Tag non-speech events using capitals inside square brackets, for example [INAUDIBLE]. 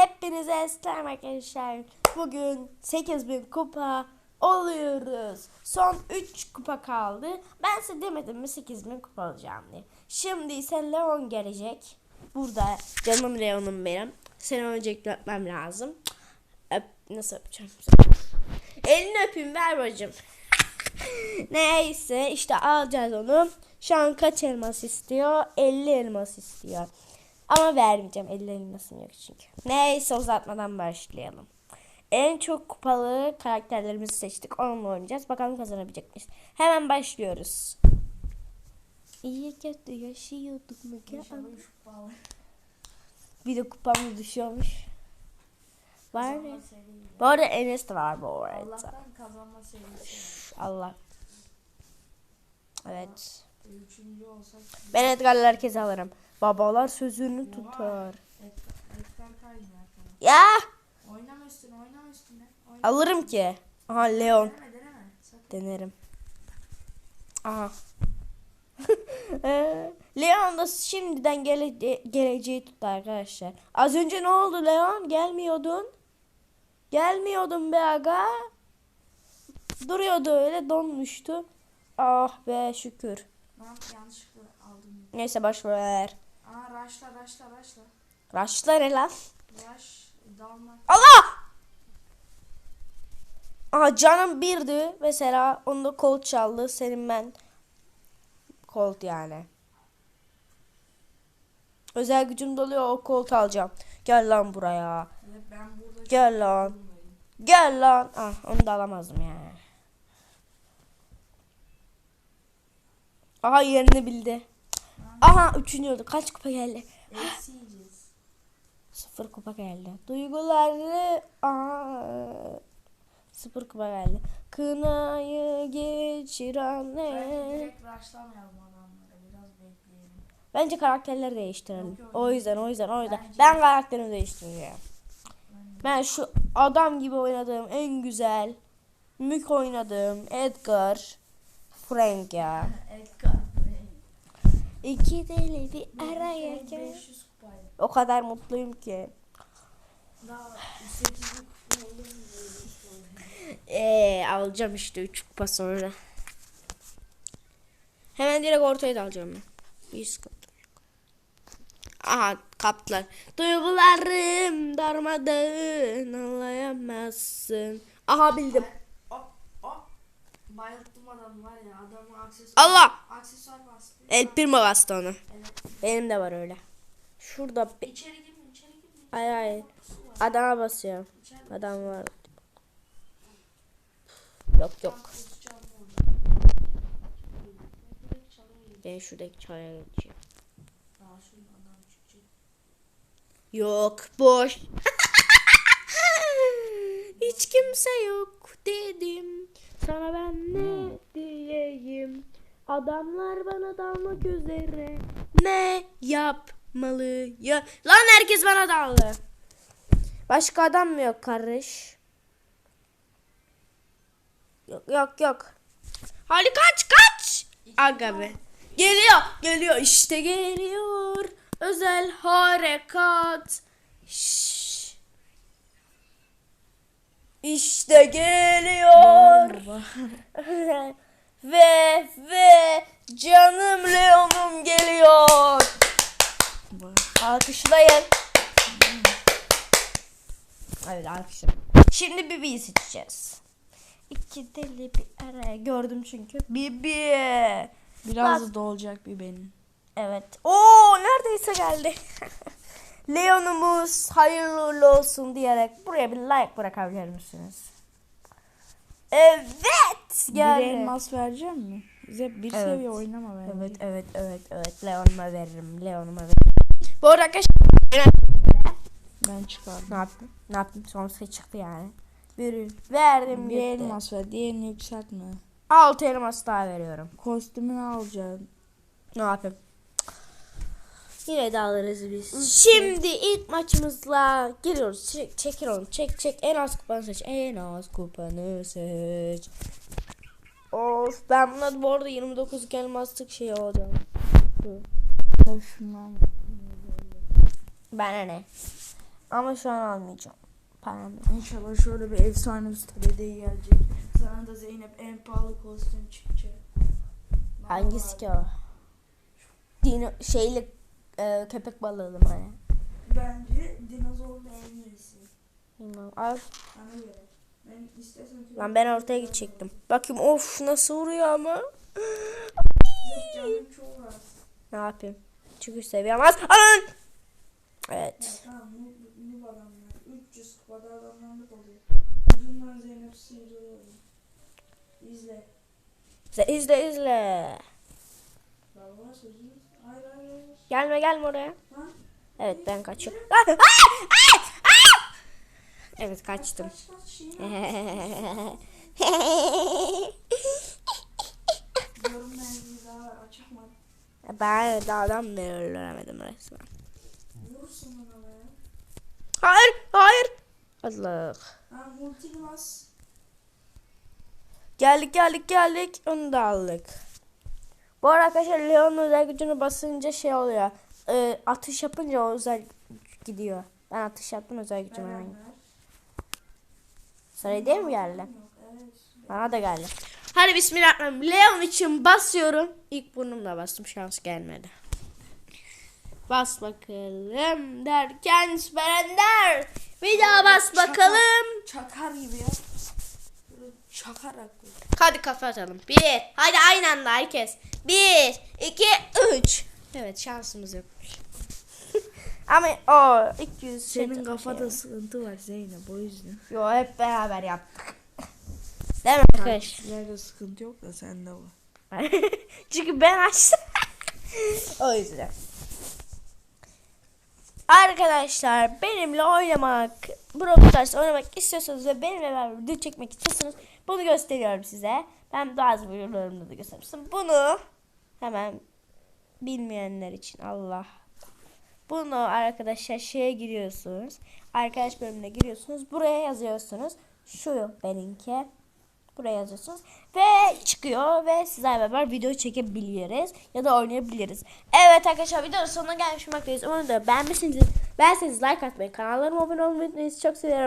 Hepinize selam arkadaşlar. Bugün 8000 kupa oluyoruz. Son 3 kupa kaldı. Ben size demedim mi 8000 kupa alacağım diye. Şimdi ise Leon gelecek. Burada canım Leon'um benim. Seni öncelikle öpmem lazım. Öp, nasıl öpeceğim? Elini öpeyim ver bacım. [LAUGHS] Neyse işte alacağız onu. Şu an kaç elmas istiyor? 50 elmas istiyor. Ama vermeyeceğim. 50 elmasım yok çünkü. Neyse uzatmadan başlayalım. En çok kupalı karakterlerimizi seçtik. Onunla oynayacağız. Bakalım kazanabilecek miyiz? Hemen başlıyoruz. İyi kötü yaşıyorduk mükemmel. Bir de kupamız düşüyormuş. Var mı? Bu arada Enes de var bu arada. Allah'tan kazanma serisi. Allah. Evet. Üçüncü olsak Ben Edgar'la herkese alırım. Babalar sözünü tutar. Ya Oynama üstüne oynama üstüne. Oyna. alırım ki. Aha Leon. Deneme deneme. Denerim. Aha. [LAUGHS] Ee, Leon da şimdiden gele geleceği tuttu arkadaşlar. Az önce ne oldu Leon? Gelmiyordun. Gelmiyordun be aga. Duruyordu öyle donmuştu. Ah be şükür. Lan yanlışlıkla aldım. Neyse boş ver. Aa raşla raşla raşla. Raşlar ne lan? Raş dalma. Allah! Aha canım birdi mesela onda kolt çaldı senin ben kolt yani. Özel gücüm doluyor o kolt alacağım. Gel lan buraya. Gel lan. Gel lan. Ah onu da alamazdım yani. Aha yerini bildi. Aha üçüncü oldu. Kaç kupa geldi? Eksi yiyeceğiz. Sıfır kupa geldi. Duyguları aa, sıfır kupa geldi. Kınayı geçiren Bence direkt raşlamayalım adamlara. Biraz bekleyelim. Bence karakterleri değiştirelim. Yok, yok. O yüzden o yüzden o yüzden. Bence- Ben karakterimi değiştireceğim. Ben şu adam gibi oynadığım en güzel mük oynadığım Edgar Frank ya. Edgar. İki deli bir araya gel. 500 kupaydı. O kadar mutluyum ki. Daha 800 kupa olur mu? Eee alacağım işte 3 kupa sonra. Hemen direkt ortaya da alacağım ben. Bir sıkıntı yok. Aha kaptılar. Duygularım darmadağın anlayamazsın. Aha bildim. Bayılttım adamı var ya. Adamı aksesuar. Allah! Aksesuar bastı. El Primo bastı onu. Evet. Benim de var öyle. Şurada. İçeri girme içeri girme. Ay ay. Adama basıyorum. Adam var. Yok yok. Ben şuradaki çaya geçeyim. Yok boş. [LAUGHS] Hiç kimse yok dedim. Sana ben ne diyeyim? Adamlar bana dalmak üzere. Ne yapmalıyım? Lan herkes bana daldı. Başka adam mı yok kardeş? Yok yok yok. Hadi kaç kaç. Aga be. Geliyor geliyor işte geliyor. Özel harekat. Şşş. İşte geliyor. ve ve canım Leon'um geliyor. Alkışlayın. Evet alkışlayın. Şimdi Bibi'yi seçeceğiz. İki deli bir araya gördüm çünkü. Bibi. Biraz Bak. da dolacak bir benim. Evet. Oo neredeyse geldi. [LAUGHS] Leon'umuz hayırlı olsun diyerek buraya bir like bırakabilir misiniz? Evet Bir geldi. elmas vereceğim mi? Bize bir Evet. seviye oynama bence. Evet evet evet evet Leon'uma veririm Leon'uma veririm. Bu arada arkadaşlar Ben çıkardım. ne yaptım? Ne yaptım? Sonrası çıktı yani. Bir verdim Bir gitti. elmas ver. Diğerini yükseltme. Altı elmas daha veriyorum. Kostümünü alacaksın. Ne yapayım? Yine de alırız biz. Şimdi ilk maçımızla giriyoruz. Çek, çekil onu. Çek çek. En az kupanı seç. En az kupanı seç. Of ben buna bu arada 29 elmaslık şey olacağım. Ben şundan Bana ne? Ama şu an almayacağım. Param yok. İnşallah şöyle bir efsane usta bedeyi gelecek. Sana da Zeynep en pahalı kostüm çıkacak. Hangisi ki o? Dino şeyli e, köpek balığı mı? Bence dinozorlu en iyisi. Bilmem. Al. Bana göre. Ben istesem ki... Lan ben ortaya gidecektim. Bakayım of nasıl vuruyor ama. Az. Ne yapayım? Çünkü seviyemez. Aman! Evet. Ya tamam noob, noob adamlar. 300 kupada adamlarlık oluyor. Ucundan Zeynep sıyrılıyor. İzle. İzle izle izle. Baba sözünüz. Hayır hayır hayır. Gelme gelme oraya. Evet ben kaçıyorum. Evet kaçtım. [LAUGHS] Diyorum ben de adam öldüremedim resmen. Hayır hayır. Allah. Geldik geldik geldik. Onu da aldık. Bu arada arkadaşlar Leon'un özel gücünü basınca şey oluyor. E, atış yapınca o özel gidiyor. Ben atış yaptım özel gücüm hemen. Beraber. Sarı değil mi geldi? Bana da geldi. Hadi bismillahirrahmanirrahim. Leon için basıyorum. İlk burnumla bastım. Şans gelmedi. Bas bakalım derken Sperender. Bir daha bas bakalım. Çakar gibi ya. Böyle. Hadi kafa atalım. Bir. Hadi aynı anda herkes. Bir, iki, üç. Evet şansımız yokmuş. [LAUGHS] Ama o 200 şey Senin kafada sıkıntı var Zeynep o yüzden. Yo hep beraber yaptık. [LAUGHS] Değil mi arkadaş? Takipçilerde sıkıntı yok da sende var. [LAUGHS] Çünkü ben açtım. o yüzden. Arkadaşlar benimle oynamak, Brawl Stars oynamak istiyorsanız ve benimle beraber video çekmek istiyorsanız bunu gösteriyorum size. Ben bazı videolarımda da göstermiştim. Bunu hemen bilmeyenler için Allah. Bunu arkadaşlar şeye giriyorsunuz. Arkadaş bölümüne giriyorsunuz. Buraya yazıyorsunuz. Şu benimki. Buraya yazıyorsunuz. Ve çıkıyor ve sizlerle beraber video çekebiliriz. Ya da oynayabiliriz. Evet arkadaşlar videonun sonuna gelmiş bulunmaktayız. Umarım da beğenmişsinizdir. Beğenseniz like atmayı, kanallarıma abone olmayı Çok seviyorum.